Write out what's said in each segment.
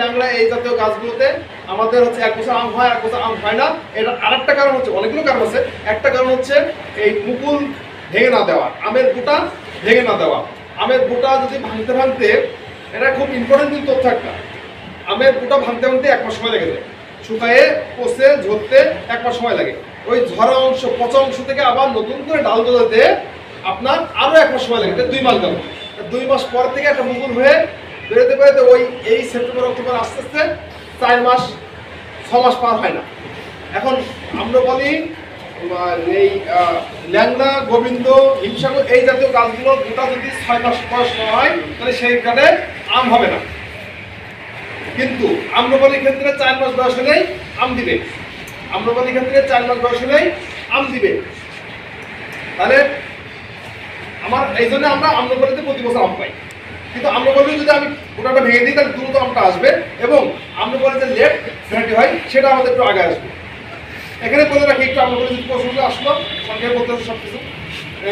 ল্যাংড়া এই জাতীয় গাছগুলোতে আমাদের হচ্ছে এক বছর আম হয়, এক বছর আম হয় না। এটা আরেকটা কারণ হচ্ছে, অনেকগুলো কারণ আছে। একটা কারণ হচ্ছে এই মুকুল ভেঙে না দেওয়া, আমের গোটা ভেঙে না দেওয়া। আমের গোটা যদি ভাঙতে ভাঙতে, এটা খুব ইম্পর্টেন্ট কিন্তু তথ্য একটা। আমের গোটা ভাঙতে ভাঙতে এক মাস সময় লেগে যায়। শুকায়ে পচে ঝরতে এক মাস সময় লাগে। ওই ঝরা অংশ, পচা অংশ থেকে আবার নতুন করে ডাল গজাতে আপনার আরও এক মাস সময় লাগে। দুই মাস গেল। দুই মাস পর থেকে একটা মুকুল হয়ে বেরোতে বেরোতে ওই এই সেপ্টেম্বর, অক্টোবর আস্তে আস্তে চার মাস, ছ মাস পার হয় না। এখন আমরা বলি এই ল্যাংড়া, গোবিন্দ, হিমসাগর এই জাতীয় গাছগুলো গোটা যদি ছয় মাস বয়স না হয়, তাহলে সেই কাঠে আম হবে না। কিন্তু আম্রপালির ক্ষেত্রে চার মাস বয়স হলেই আম দিবে। আম্রপালির ক্ষেত্রে চার মাস বয়স হলেই আম দিবে। তাহলে আমার, এই জন্য আমরা আম্রপালিতে প্রতি বছর আম পাই। কিন্তু আম্রপালি যদি আমি গোটাটা ভেঙে দিই তাহলে দ্রুত আমটা আসবে এবং আম্রপালি যে লেট ভ্যারাইটি হয় সেটা আমাদের একটু আগে আসবে। এখানে বলে রাখি একটু আম্রপালি যদি প্রশ্নটা আসলো সংখ্যায় বলতে হবে সব কিছু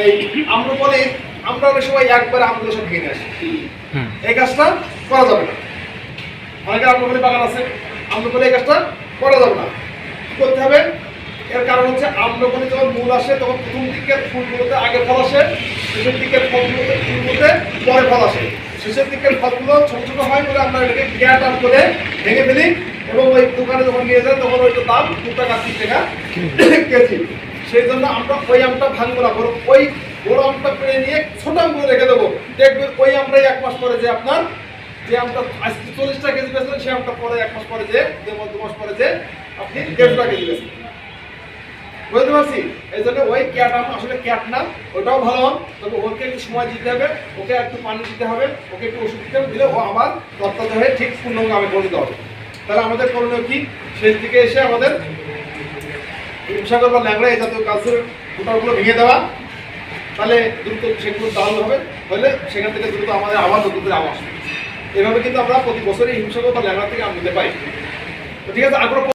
এই আম্রপালি আমরা অনেক সময় একবার আমগুলো সব ভেঙে আসি। এই কাজটা করা যাবে না। অনেকের আম্রপালি বাগান আছে আম্রপালি এই কাজটা করা যাবে না। কি করতে হবে? এর কারণ হচ্ছে আম্রপালি যখন মূল আসে তখন প্রথম দিকের ফুলগুলোতে আগে ফল আসে শেষের দিকের ফলগুলোতে ফুলগুলোতে পরে ফল আসে। শেষের দিকের ফলগুলো ছোট ছোট হয় বলে আমরা এটাকে ক্যাট আপ করে ভেঙে ফেলি এবং ওই দোকানে যখন নিয়ে যায় তখন ওইটা দাম দু টাকা তিন টাকা কেজি। সেই জন্য আমরা ওই আমটা ভাঙবো না, বরং ওই বড় আমটা পেরে নিয়ে ছোট আমগুলো রেখে দেবো। দেখবেন ওই আমটাই এক মাস পরে যে আপনার, যে আমটা আজকে চল্লিশটা কেজি বেচলেন, সেই আমটা পরে এক মাস পরে যে দু মাস পরে যে আপনি দেড়শোটা কেজি বেচলেন। বুঝতে পারছি? এই জন্য ওই ক্যাট আম, আসলে ক্যাট না, ওটাও ভালো আম, তবে ওকে একটু সময় দিতে হবে, ওকে একটু পানি দিতে হবে, ওকে একটু ওষুধ দিতে হবে, দিলে ও আবার তত্ত্বাত হয়ে ঠিক পূর্ণাঙ্গ আমি হবে। তাহলে আমাদের করণীয় কি? শেষ দিকে এসে আমাদের হিমসাগর বা ল্যাংড়া এই জাতীয় গাছের গোটাগুলো ভেঙে দেওয়া। তাহলে দ্রুত সেগুলো দারুণ হবে হলে সেখান থেকে দ্রুত আমাদের আবার নতুন করে এভাবে কিন্তু আমরা প্রতি বছরই হিমসাগর বা ল্যাংড়া থেকে আম নিতে তো ঠিক আছে, আগ্রহ